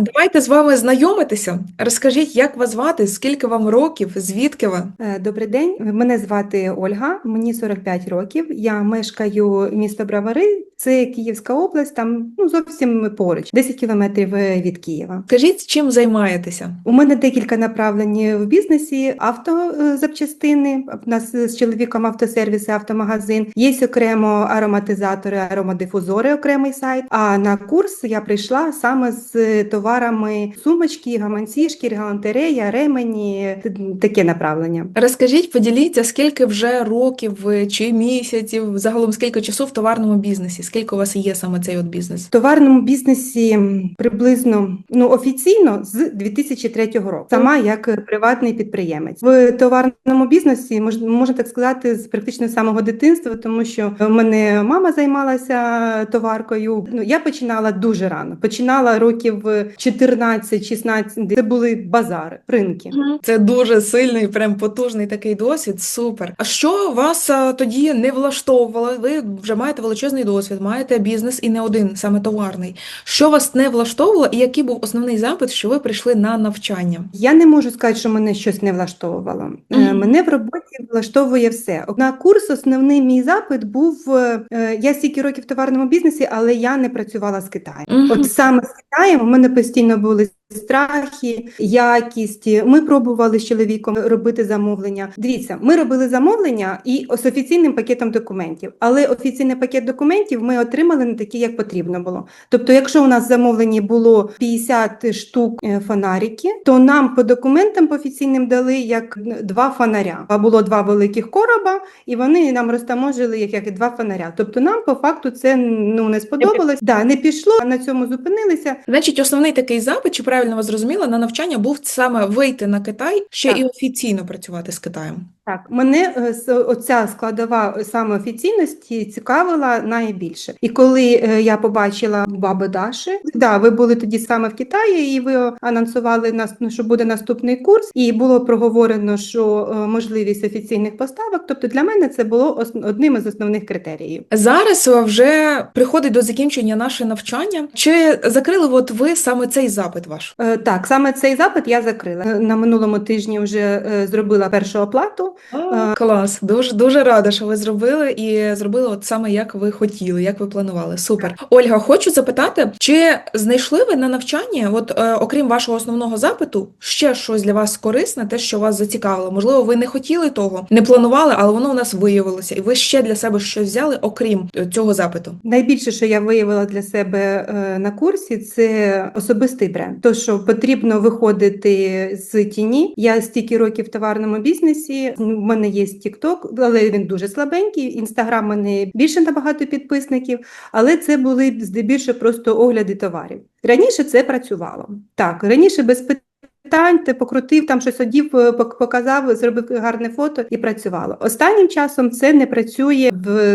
Давайте з вами знайомитися. Розкажіть, як вас звати, скільки вам років, звідки ви? Е, Добрий день, мене звати Ольга, мені 45 років. Я мешкаю місто Бравари, це Київська область, там ну зовсім поруч, 10 кілометрів е, від Києва. Скажіть, чим займаєтеся? У мене декілька направлень в бізнесі: автозапчастини. У нас з чоловіком автосервіси, автомагазин. Є окремо ароматизатори, аромадифузори, окремий сайт. А на курс я прийшла саме з товарами сумочки, гаманці, шкір галантерея, ремені, таке направлення. Розкажіть, поділіться, скільки вже років чи місяців, загалом скільки часу в товарному бізнесі? Скільки у вас є саме цей от бізнес? В товарному бізнесі приблизно ну офіційно з 2003 року, сама як е, приватний підприємець. В товарному бізнесі мож, можна так сказати з практично самого дитинства, тому що в мене мама займалася товаркою. Ну я починала дуже рано. Починала років 14-16, Це були базари, ринки. Це дуже сильний, прям потужний такий досвід. Супер. А що вас а, тоді не влаштовувало? Ви вже маєте величезний досвід, маєте бізнес і не один, саме товарний. Що вас не влаштовувало, і який був основний запит, що ви прийшли на навчання? Я не можу сказати, що мене щось не влаштовувало. Mm -hmm. Мене в роботі влаштовує все. На курс основний мій запит був е, е, я стільки років в товарному бізнесі, але я не працювала з Китаєм. Мгм. От саме з Китаєм у мене постійно були страхи, якість. Ми пробували з чоловіком робити замовлення. Дивіться, ми робили замовлення і з офіційним пакетом документів, але офіційний пакет документів ми отримали не такі, як потрібно було. Тобто, якщо у нас в замовленні було 50 штук е, фонарики, то нам по документам по офіційним дали як два фонаря. А було два великих короба, і вони нам розтаможили як, як два фонаря. Тобто нам по факту це ну не сподобалось. Да, не пішло, на цьому зупинилися. Значить, основний такий запит, чи правильно вас зрозуміла, на навчання був саме вийти на Китай, ще Так. і офіційно працювати з Китаєм. Так, мене е, оця складова е, саме офіційності цікавила найбільше. І коли е, я побачила баби Даші, да, ви були тоді саме в Китаї, і ви анонсували нас, ну, що буде наступний курс, і було проговорено, що можливість офіційних поставок. Тобто для мене це було одним із основних критеріїв. Зараз вже приходить до закінчення наше навчання. Чи закрили от ви саме цей запит ваш? Так, саме цей запит я закрила. На минулому тижні вже зробила першу оплату. А, клас, дуже дуже рада, що ви зробили і зробили от саме як ви хотіли, як ви планували. Супер. Ольга, хочу запитати, чи знайшли ви на навчанні, от е, окрім вашого основного запиту, ще щось для вас корисне, те, що вас зацікавило? Можливо, ви не хотіли того, не планували, але воно у нас виявилося, і ви ще для себе щось взяли, окрім е, цього запиту. Найбільше, що я виявила для себе е, на курсі, це особистий бренд. То, що потрібно виходити з тіні. Я стільки років в товарному бізнесі. В мене є TikTok, але він дуже слабенький. Інстаграм мене більше набагато підписників, але це були здебільшого просто огляди товарів. Раніше це працювало. Так, раніше без питань. Питань, ти покрутив, там щось одів, пок- показав, зробив гарне фото і працювало. Останнім часом це не працює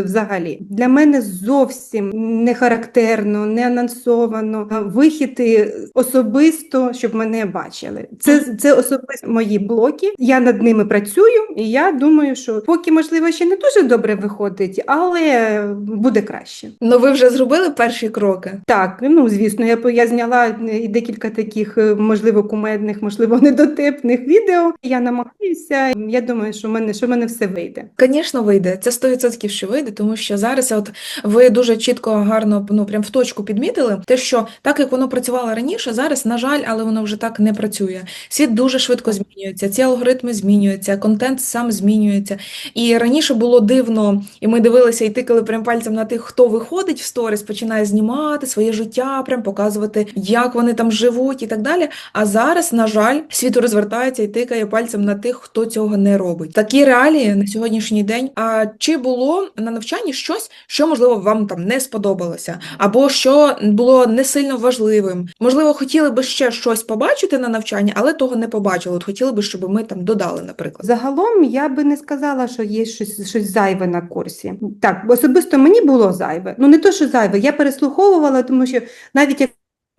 взагалі. Для мене зовсім не характерно, не анонсовано. А Вихід е, особисто, щоб мене бачили. Це, це особисто мої блоки. Я над ними працюю, і я думаю, що поки можливо ще не дуже добре виходить, але буде краще. Ну, ви вже зробили перші кроки. Так, ну звісно, я я зняла е, і декілька таких, е, можливо, кумедних, можливо, недотепних відео. Я намагаюся. Я думаю, що в мене що в мене все вийде. Звісно, вийде. Це 100% що вийде, тому що зараз от ви дуже чітко, гарно, ну прям в точку підмітили те, що так як воно працювало раніше, зараз, на жаль, але воно вже так не працює. Світ дуже швидко змінюється, ці алгоритми змінюються, контент сам змінюється. І раніше було дивно, і ми дивилися і тикали прям пальцем на тих, хто виходить в сторіс, починає знімати своє життя, прям показувати, як вони там живуть і так далі. А зараз, на жаль, світ розвертається і тикає пальцем на тих, хто цього не робить. Такі реалії на сьогоднішній день. А чи було на навчанні щось, що можливо вам там не сподобалося, або що було не сильно важливим? Можливо, хотіли би ще щось побачити на навчанні, але того не побачили. От хотіли би, щоб ми там додали, наприклад. Загалом я би не сказала, що є щось, щось зайве на курсі. Так, особисто мені було зайве. Ну не то, що зайве, я переслуховувала, тому що навіть як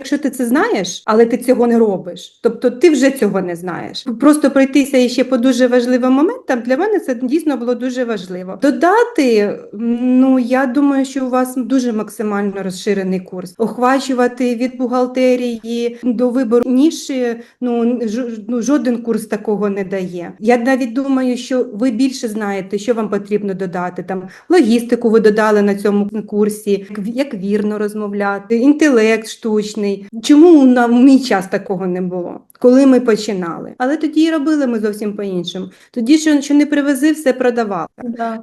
Якщо ти це знаєш, але ти цього не робиш, тобто ти вже цього не знаєш. Просто пройтися іще по дуже важливим моментам для мене це дійсно було дуже важливо. Додати, ну я думаю, що у вас дуже максимально розширений курс. Охвачувати від бухгалтерії до вибору ніші, ну, ну жоден курс такого не дає. Я навіть думаю, що ви більше знаєте, що вам потрібно додати. Там логістику ви додали на цьому курсі, як вірно розмовляти, інтелект штучний. Чому на мій час такого не було? Коли ми починали, але тоді і робили ми зовсім по-іншому. Тоді, що, що не привези, все продавали.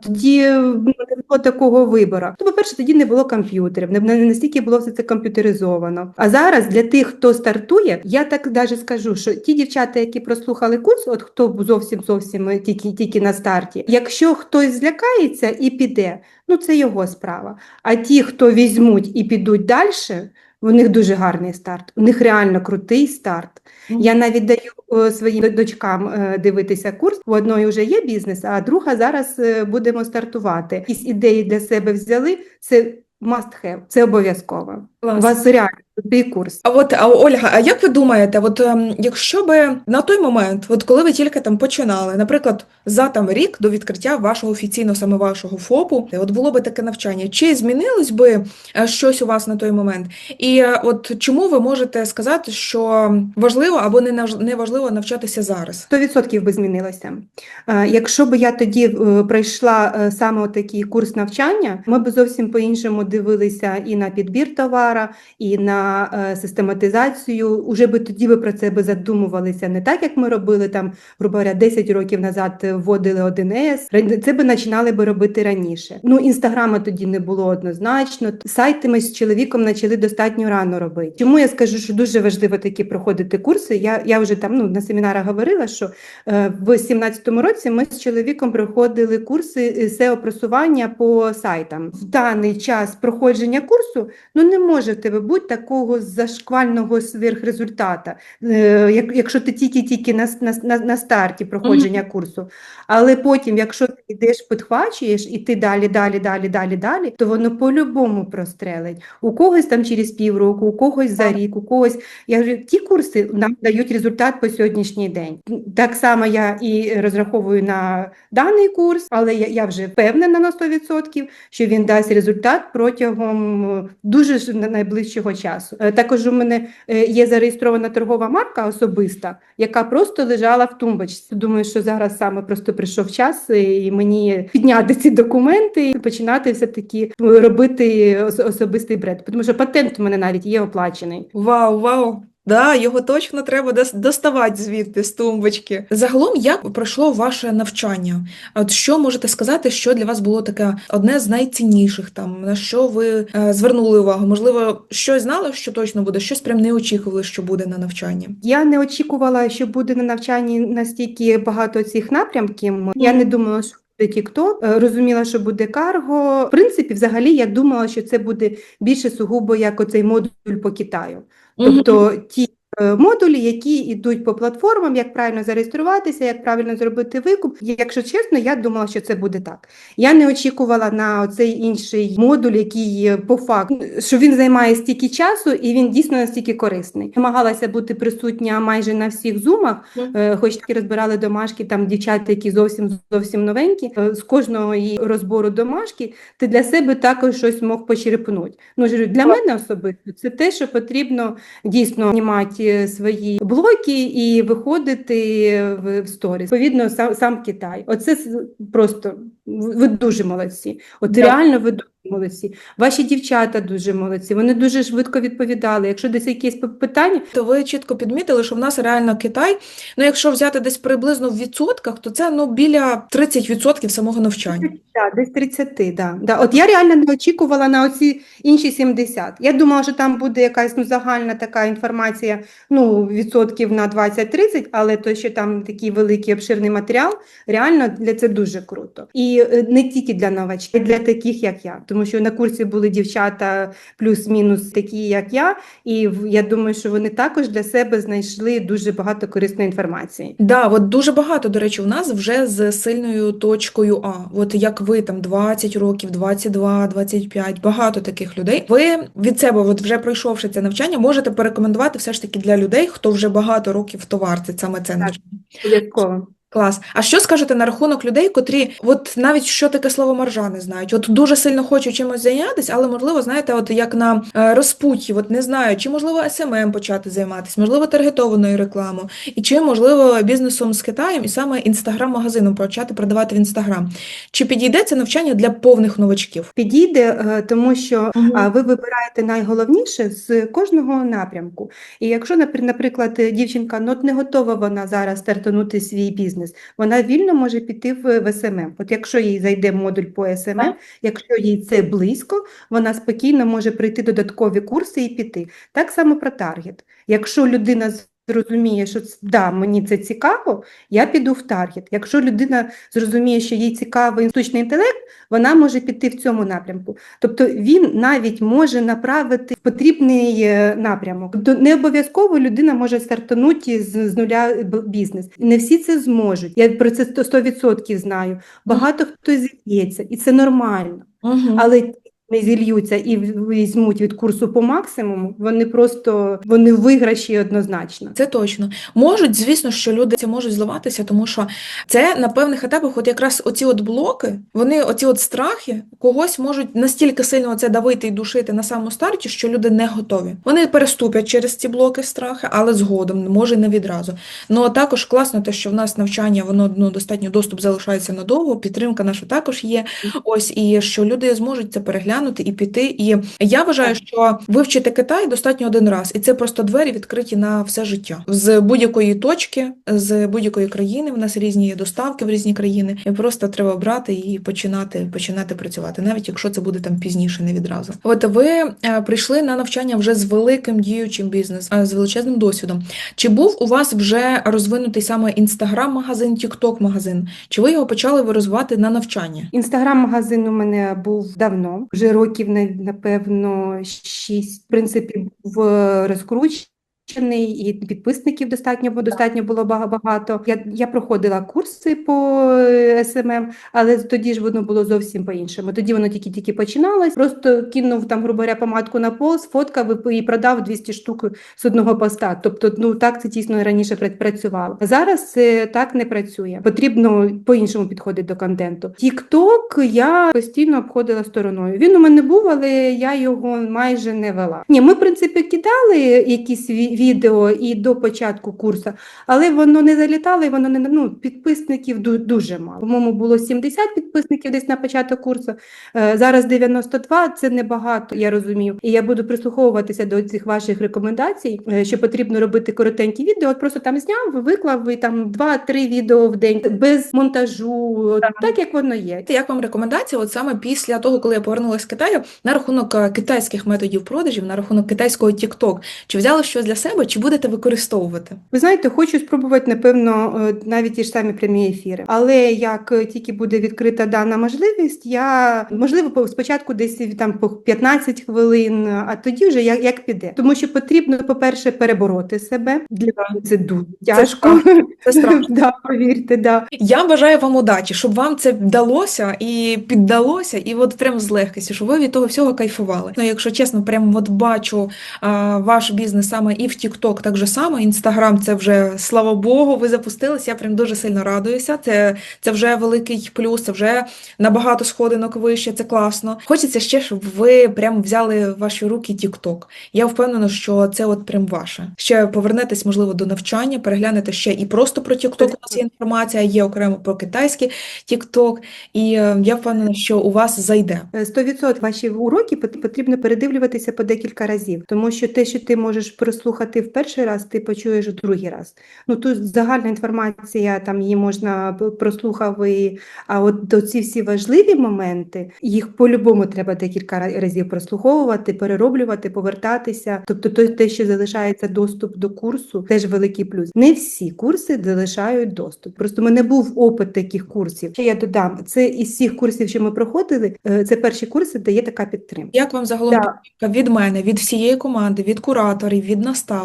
Тоді е, ну, не було такого вибору. То, по-перше, тоді не було комп'ютерів, не, не настільки було все це комп'ютеризовано. А зараз для тих, хто стартує, я так навіть скажу, що ті дівчата, які прослухали курс, от хто зовсім зовсім е, тільки, тільки на старті, якщо хтось злякається і піде, ну це його справа. А ті, хто візьмуть і підуть далі, у них дуже гарний старт, у них реально крутий старт. Я навіть даю е, своїм дочкам е, дивитися курс. У одної вже є бізнес, а друга зараз е, будемо стартувати. Якісь ідеї для себе взяли. Це must have, це обов'язково. Клас. вас реально крутий курс. А от а Ольга, а як ви думаєте, от ем, якщо би на той момент, от коли ви тільки там починали, наприклад, за там рік до відкриття вашого офіційно саме вашого ФОПу, от було би таке навчання, чи змінилось би е, щось у вас на той момент? І е, от чому ви можете сказати, що важливо або не нав- не важливо навчатися зараз? 100% би змінилося. Е, Якщо б я тоді е, пройшла е, саме такий курс навчання, ми б зовсім по-іншому дивилися і на підбір товара, і на е, систематизацію. Уже би тоді би про це би задумувалися не так, як ми робили там, грубо говоря, 10 років назад е, вводили 1С. Ра- Це би починали би робити раніше. Ну, інстаграма тоді не було однозначно. Сайти ми з чоловіком почали достатньо рано робити. Чому я скажу, що дуже важливо такі проходити курси? Я, я вже там ну, на семінарах говорила, що Е, В 17-му році ми з чоловіком проходили курси SEO-просування по сайтам. В даний час проходження курсу ну не може в тебе бути такого зашквального сверхрезультата, е, якщо ти тільки-тільки на, на, на, старті проходження курсу. Але потім, якщо ти йдеш, підхвачуєш, і ти далі, далі, далі, далі, далі, то воно по-любому прострелить. У когось там через півроку, у когось за рік, у когось я говорю, ті курси нам дають результат по сьогоднішній день. Так само я і розраховую на даний курс, але я, я вже впевнена на 100%, що він дасть результат протягом е, дуже найближчого часу. Е, Також у мене е, є зареєстрована торгова марка особиста, яка просто лежала в тумбочці. Думаю, що зараз саме просто прийшов час е, і мені підняти ці документи і починати все-таки робити особистий бред. Тому що патент у мене навіть є оплачений. Вау, вау. Да, його точно треба дос- доставати звідти з тумбочки. Загалом, як пройшло ваше навчання? От що можете сказати, що для вас було таке одне з найцінніших там, на що ви е, звернули увагу? Можливо, щось знали, що точно буде, щось прям не очікували, що буде на навчанні? Я не очікувала, що буде на навчанні настільки багато цих напрямків. Я не думала, що TikTok, е, розуміла, що буде карго. В принципі, взагалі, я думала, що це буде більше сугубо як оцей модуль по Китаю. Тобто ті модулі, які йдуть по платформам, як правильно зареєструватися, як правильно зробити викуп. Якщо чесно, я думала, що це буде так. Я не очікувала на цей інший модуль, який е, по факту, що він займає стільки часу і він дійсно настільки корисний. Намагалася бути присутня майже на всіх зумах, е, хоч таки розбирали домашки, там дівчата, які зовсім зовсім новенькі. Е, З кожного її розбору домашки ти для себе також щось мог почерпнути. Ну ж для мене особисто це те, що потрібно дійсно знімати е, свої блоки і виходити в, сторіс. Відповідно, сам, сам Китай. Оце просто ви дуже молодці. От Дякую. реально ви дуже молодці. Ваші дівчата дуже молодці. Вони дуже швидко відповідали. Якщо десь якісь питання, То ви чітко підмітили, що в нас реально Китай. Ну, якщо взяти десь приблизно в відсотках, то це ну біля 30% самого навчання. Да, десь 30, да. Да. От я реально не очікувала на оці інші 70. Я думала, що там буде якась ну, загальна така інформація, ну, відсотків на 20-30, але то, що там такий великий обширний матеріал, реально для це дуже круто. І е, не тільки для новачків, а для таких, як я. Тому що на курсі були дівчата плюс-мінус такі, як я, і я думаю, що вони також для себе знайшли дуже багато корисної інформації. Да, от дуже багато, до речі, у нас вже з сильною точкою А. От як ви там 20 років, 22, 25, багато таких людей. Ви від себе, от вже пройшовши це навчання, можете порекомендувати все ж таки для людей, хто вже багато років товарить саме це навчання. Обов'язково. Клас. А що скажете на рахунок людей, котрі от навіть що таке слово маржа не знають? От дуже сильно хочуть чимось зайнятися, але можливо, знаєте, от як на е, розпутті, от не знаю, чи можливо SMM почати займатися, можливо, таргетованою рекламою, і чи можливо бізнесом з Китаєм, і саме інстаграм-магазином почати продавати в інстаграм. Чи підійде це навчання для повних новачків? Підійде, е, тому що ви вибираєте найголовніше з кожного напрямку. І якщо, напр- наприклад, дівчинка ну, не готова вона зараз стартанути свій бізнес, вона вільно може піти в, в СММ. От якщо їй зайде модуль по СММ, якщо їй це близько, вона спокійно може пройти додаткові курси і піти. Так само про таргет. Якщо людина зрозуміє, що да, мені це цікаво, я піду в таргет. Якщо людина зрозуміє, що їй цікавий штучний інтелект, вона може піти в цьому напрямку. Тобто він навіть може направити в потрібний е, напрямок. Тобто не обов'язково людина може стартанути з, з нуля б- бізнес. Не всі це зможуть. Я про це 100% 100% знаю. Багато хто зіб'ється, і це нормально. Угу. Але не зільються і візьмуть від курсу по максимуму, вони просто вони виграші однозначно. Це точно. Можуть, звісно, що люди це можуть зливатися, тому що це на певних етапах, от якраз оці от блоки, вони, оці от страхи, когось можуть настільки сильно це давити і душити на самому старті, що люди не готові. Вони переступять через ці блоки страхи, але згодом, може не відразу. Ну також класно, те, що в нас навчання, воно ну, достатньо доступ залишається надовго, підтримка наша також є. Ось і що люди зможуть це переглянути і піти. І я вважаю, що вивчити Китай достатньо один раз, і це просто двері відкриті на все життя з будь-якої точки, з будь-якої країни. В нас різні є доставки в різні країни, і просто треба брати і починати починати працювати, навіть якщо це буде там пізніше, не відразу. От ви е, прийшли на навчання вже з великим діючим бізнесом, з величезним досвідом. Чи був у вас вже розвинутий саме інстаграм-магазин, тікток-магазин? Чи ви його почали ви розвивати на навчання? Інстаграм-магазин у мене був давно, вже років напевно шість. В принципі, був розкручений. І підписників достатньо, бо достатньо було багато. Я, я проходила курси по е, СММ, але тоді ж воно було зовсім по-іншому. Тоді воно тільки-тільки починалось. Просто кинув там, грубо говоря, помадку на пост, сфоткав і продав 200 штук з одного поста. Тобто, ну так це дійсно раніше пра- працювало. Зараз так не працює. Потрібно по-іншому підходити до контенту. Тікток я постійно обходила стороною. Він у мене був, але я його майже не вела. Ні, ми в принципі кидали якісь відео і до початку курсу, але воно не залітало, і воно не ну, підписників дуже мало. По-моєму, було 70 підписників десь на початок курсу. Е, Зараз 92, це небагато, я розумію. І я буду прислуховуватися до цих ваших рекомендацій, е, що потрібно робити коротенькі відео. От просто там зняв, виклав і там 2-3 відео в день без монтажу, от так як воно є. Як вам рекомендація, от саме після того, коли я повернулася з Китаю, на рахунок е, китайських методів продажів, на рахунок китайського TikTok, чи взяли щось для себе, чи будете використовувати? Ви знаєте, хочу спробувати, напевно, е, навіть ті ж самі прямі ефіри. Але як е, тільки буде відкрита дана можливість, я можливо спочатку десь там по 15 хвилин, а тоді вже як, як піде. Тому що потрібно, по-перше, перебороти себе. Для це дуже тяжко. Це страшно. Да, повірте, да. Я бажаю вам удачі, щоб вам це вдалося і піддалося, і от прям з легкістю, щоб ви від того всього кайфували. Ну, якщо чесно, прям от бачу а, ваш бізнес саме і в TikTok так же само. Інстаграм це вже слава Богу, ви запустилися. Я прям дуже сильно радуюся. Це, це вже великий плюс, це вже набагато сходинок вище, це класно. Хочеться ще, щоб ви прям взяли в ваші руки TikTok. Я впевнена, що це от прям ваше. Ще повернетесь, можливо, до навчання, переглянете ще і просто про TikTok. У нас є інформація, є окремо про китайський TikTok. І е, я впевнена, що у вас зайде. Е, 100% ваші уроки потрібно передивлюватися по декілька разів, тому що те, що ти можеш прослухати послухати в перший раз, ти почуєш в другий раз. Ну тут загальна інформація, там її можна прослухав, і, а от до ці всі важливі моменти, їх по-любому треба декілька разів прослуховувати, перероблювати, повертатися. Тобто то- те, що залишається доступ до курсу, теж великий плюс. Не всі курси залишають доступ. Просто в мене був опит таких курсів. Ще я додам, це із всіх курсів, що ми проходили, е, це перші курси, де є така підтримка. Як вам загалом Да. від мене, від всієї команди, від кураторів, від наставників?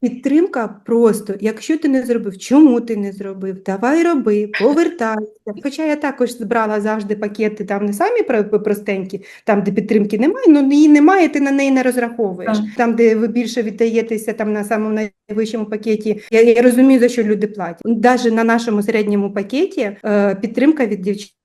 Підтримка просто, якщо ти не зробив, чому ти не зробив, давай роби, повертайся. Хоча я також збрала завжди пакети, там не самі про- простенькі, там, де підтримки немає, ну її немає, ти на неї не розраховуєш. Так. Там, де ви більше віддаєтеся там на самому найвищому пакеті, я, я розумію, за що люди платять. Навіть на нашому середньому пакеті е, підтримка від дівчат.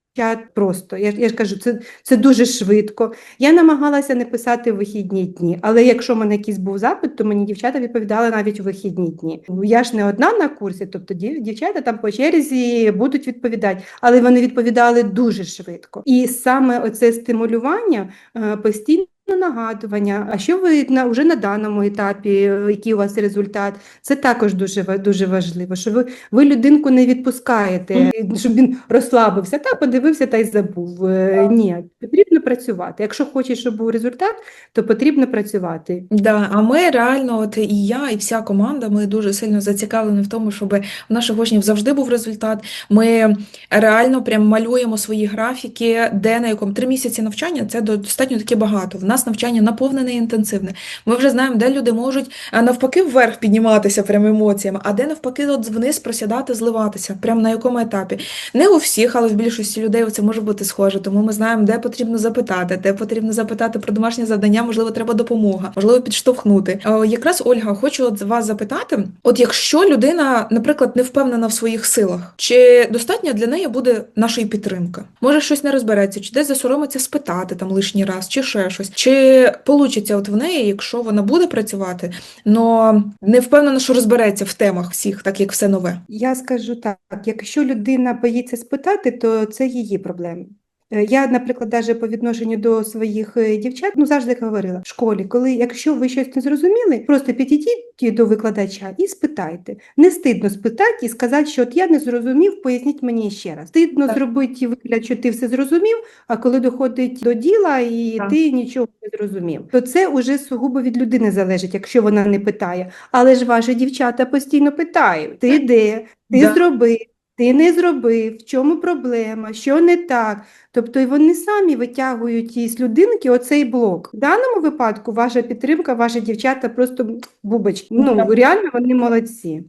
Просто я, я ж кажу, це, це дуже швидко. Я намагалася не писати в вихідні дні, але якщо в мене якийсь був запит, то мені дівчата відповідали навіть у вихідні дні. Я ж не одна на курсі, тобто дів- дівчата там по черзі будуть відповідати, але вони відповідали дуже швидко. І саме оце стимулювання е, постійно. Нагадування, а що ви на вже на даному етапі, е, який у вас результат? Це також дуже дуже важливо. Що ви, ви людинку не відпускаєте, щоб він розслабився, та подивився та й забув. Е, Ні, потрібно працювати. Якщо хочеш, щоб був результат, то потрібно працювати. Да, а ми реально, от і я, і вся команда, ми дуже сильно зацікавлені в тому, щоб у наших учнів завжди був результат. Ми реально прям малюємо свої графіки, де на якому три місяці навчання це достатньо таки багато. В нас навчання наповнене і інтенсивне. Ми вже знаємо, де люди можуть навпаки вверх підніматися прям емоціями, а де навпаки от вниз просідати, зливатися, прям на якому етапі. Не у всіх, але в більшості людей це може бути схоже. Тому ми знаємо, де потрібно запитати, де потрібно запитати про домашнє завдання, можливо, треба допомога, можливо, підштовхнути. Е, Якраз Ольга, хочу от вас запитати: от якщо людина, наприклад, не впевнена в своїх силах, чи достатньо для неї буде нашої підтримки? Може, щось не розбереться, чи десь засоромиться спитати там лишній раз, чи ще щось, чи получиться от в неї, якщо вона буде працювати, але не впевнена, що розбереться в темах всіх, так як все нове. Я скажу так: якщо людина боїться спитати, то це її проблеми. Е, Я, наприклад, навіть по відношенню до своїх е, дівчат, ну завжди говорила в школі, коли якщо ви щось не зрозуміли, просто підійдіть до викладача і спитайте. Не стидно спитати і сказати, що от я не зрозумів, поясніть мені ще раз. Стидно Так. зробити вигляд, що ти все зрозумів, а коли доходить до діла і Так. ти нічого не зрозумів, то це уже сугубо від людини залежить, якщо вона не питає. Але ж ваші дівчата постійно питають: ти де, ти Да. зробив, ти не зробив, в чому проблема, що не так. Тобто вони самі витягують із людинки оцей блок. В даному випадку ваша підтримка, ваші дівчата просто бубочки. Ну реально вони молодці.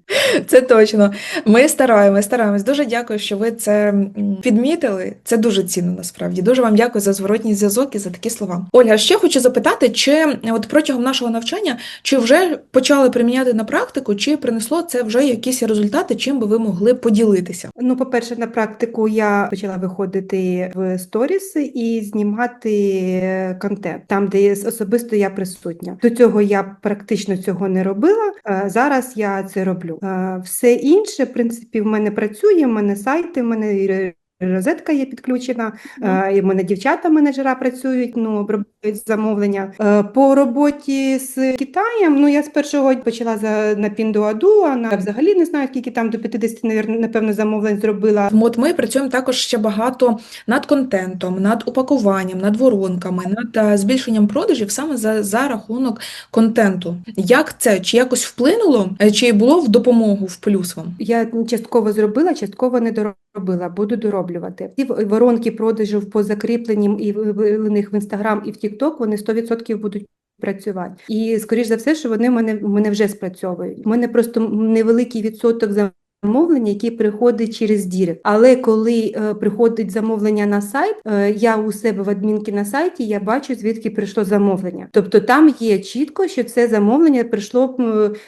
Це точно. Ми стараємось, стараємось. Дуже дякую, що ви це підмітили. Це дуже цінно насправді. Дуже вам дякую за зворотній зв'язок і за такі слова. Ольга, ще хочу запитати, чи от протягом нашого навчання, чи вже почали приміняти на практику, чи принесло це вже якісь результати, чим би ви могли поділитися? Ну, по-перше, на практику я почала виходити в сторіс і знімати е, контент там, де особисто я присутня. До цього я практично цього не робила. е, Зараз я це роблю. Е, Все інше, в принципі, в мене працює. В мене сайти, в мене розетка є підключена. е, І в мене дівчата менеджера працюють, ну обробляють замовлення. Е, По роботі з Китаєм, ну я з першого почала за на Pinduoduo, на взагалі не знаю, скільки там до 50, навірно, напевно, замовлень зробила. От ми працюємо також ще багато над контентом, над упакуванням, над воронками, над е, збільшенням продажів саме за, за рахунок контенту. Як це? Чи якось вплинуло, чи було в допомогу в плюс вам? Я частково зробила, частково не доробила, буду дороблювати. Ті в- воронки продажів по закріпленням і вилених в Інстаграм і в Тікток, вони 100% будуть працювати. І скоріш за все, що вони мене, в мене вже спрацьовують. У мене просто невеликий відсоток замовлення, які приходить через Дірект. Але коли е, приходить замовлення на сайт, е, я у себе в адмінки на сайті я бачу, звідки прийшло замовлення. Тобто там є чітко, що це замовлення прийшло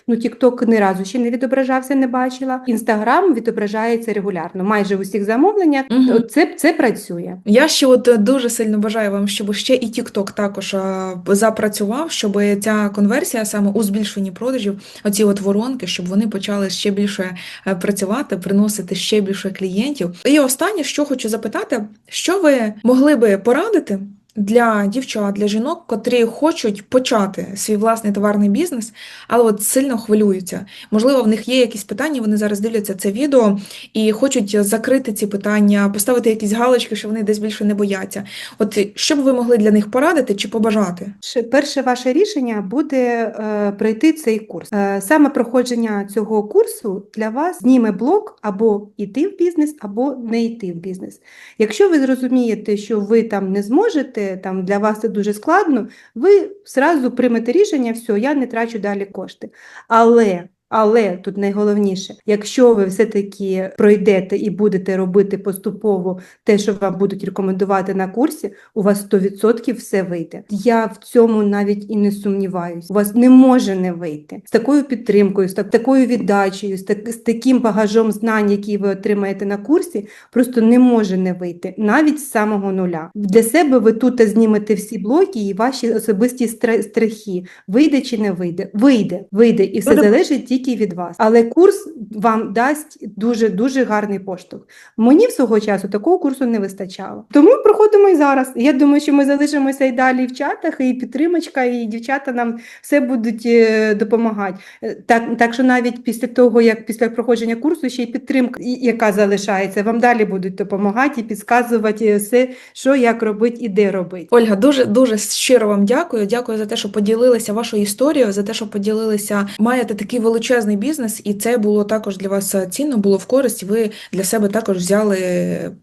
ну TikTok ні разу ще не відображався, не бачила. Інстаграм відображається регулярно. Майже в усіх замовленнях. От це, це працює. Я ще от е, дуже сильно бажаю вам, щоб ще і TikTok також е, запрацював, щоб ця конверсія саме у збільшенні продажів, оці от воронки, щоб вони почали ще більше е, працювати, приносити ще більше клієнтів. І останнє, що хочу запитати, що ви могли би порадити для дівчат, для жінок, котрі хочуть почати свій власний товарний бізнес, але от сильно хвилюються. Можливо, в них є якісь питання, вони зараз дивляться це відео і хочуть закрити ці питання, поставити якісь галочки, що вони десь більше не бояться. От що б ви могли для них порадити чи побажати? Перше ваше рішення буде е, пройти цей курс. Е, саме проходження цього курсу для вас зніме блок або йти в бізнес, або не йти в бізнес. Якщо ви зрозумієте, що ви там не зможете, там для вас це дуже складно, ви зразу приймете рішення, все, я не трачу далі кошти. Але але тут найголовніше, якщо ви все-таки пройдете і будете робити поступово те, що вам будуть рекомендувати на курсі, у вас 100% все вийде. Я в цьому навіть і не сумніваюсь. У вас не може не вийти з такою підтримкою, з такою віддачею, з, так, з таким багажом знань, які ви отримаєте на курсі, просто не може не вийти навіть з самого нуля. Для себе ви тут знімете всі блоки і ваші особисті страхи. Вийде чи не вийде? Вийде, вийде, і все Буде- залежить тільки від вас. Але курс вам дасть дуже дуже гарний поштовх. Мені в свого часу такого курсу не вистачало. Тому проходимо і зараз. Я думаю, що ми залишимося і далі в чатах, і підтримочка, і дівчата нам все будуть е, допомагати. Е, Так, так що навіть після того, як після проходження курсу, ще й підтримка, яка залишається, вам далі будуть допомагати і підказувати все, що як робити і де робити. Ольга, дуже дуже щиро вам дякую. Дякую за те, що поділилися вашою історією, за те, що поділилися. Маєте такий величезний бізнес, і це було також для вас цінно, було в користь. Ви для себе також взяли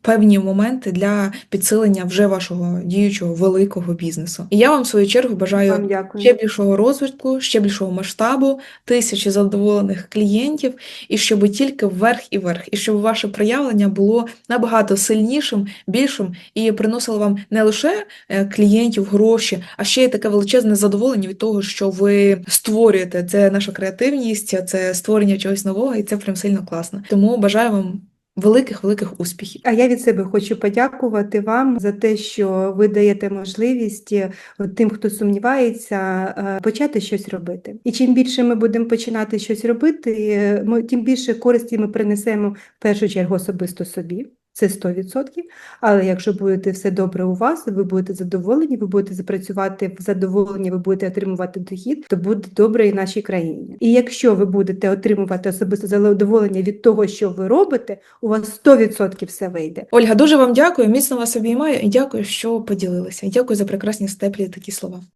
певні моменти для підсилення вже вашого діючого великого бізнесу. І я вам в свою чергу бажаю ще більшого розвитку, ще більшого масштабу, тисячі задоволених клієнтів, і щоб тільки вверх і вверх, і щоб ваше проявлення було набагато сильнішим, більшим і приносило вам не лише е, клієнтів, гроші, а ще й таке величезне задоволення від того, що ви створюєте. Це наша креативність, це створення чогось нового, і це прям сильно класно. Тому бажаю вам великих великих успіхів. А я від себе хочу подякувати вам за те, що ви даєте можливість е, тим, хто сумнівається, е, почати щось робити. І чим більше ми будемо починати щось робити, е, ми тим більше користі ми принесемо в першу чергу особисто собі. Це 100%. Але якщо буде все добре у вас, ви будете задоволені, ви будете запрацювати в задоволенні, ви будете отримувати дохід, то буде добре і нашій країні. І якщо ви будете отримувати особисте задоволення від того, що ви робите, у вас 100% все вийде. Ольга, дуже вам дякую. Міцно вас обіймаю і дякую, що поділилися. Дякую за прекрасні степлі такі слова.